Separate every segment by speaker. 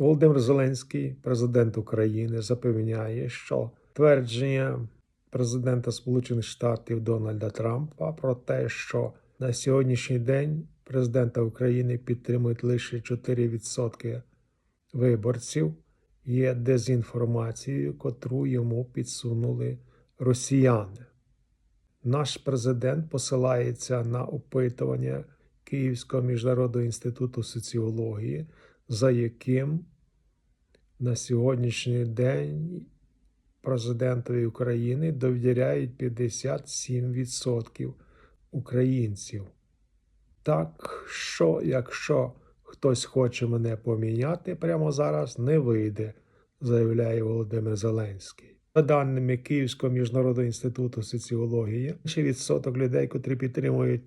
Speaker 1: Володимир Зеленський, президент України, запевняє, що твердження президента Сполучених Штатів Дональда Трампа про те, що на сьогоднішній день президента України підтримують лише 4% виборців, є дезінформацією, котру йому підсунули росіяни. Наш президент посилається на опитування Київського міжнародного інституту соціології, за яким на сьогоднішній день президентові України довіряють 57% українців. Так що, якщо хтось хоче мене поміняти прямо зараз, не вийде, заявляє Володимир Зеленський. За даними Київського міжнародного інституту соціології, ще відсоток людей, котрі підтримують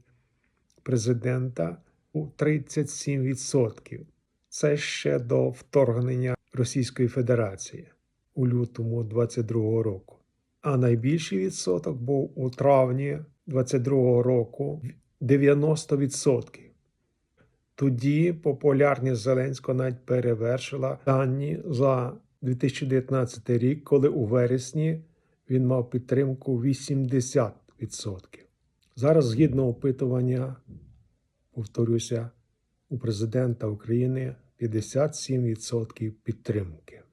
Speaker 1: президента, у 37%. Це ще до вторгнення Російської Федерації у лютому 22 року. А найбільший відсоток був у травні 22 року 90%. Тоді популярність Зеленського навіть перевершила дані за 2019 рік, коли у вересні він мав підтримку 80%. Зараз, згідно опитування, повторюся, у президента України 57% підтримки.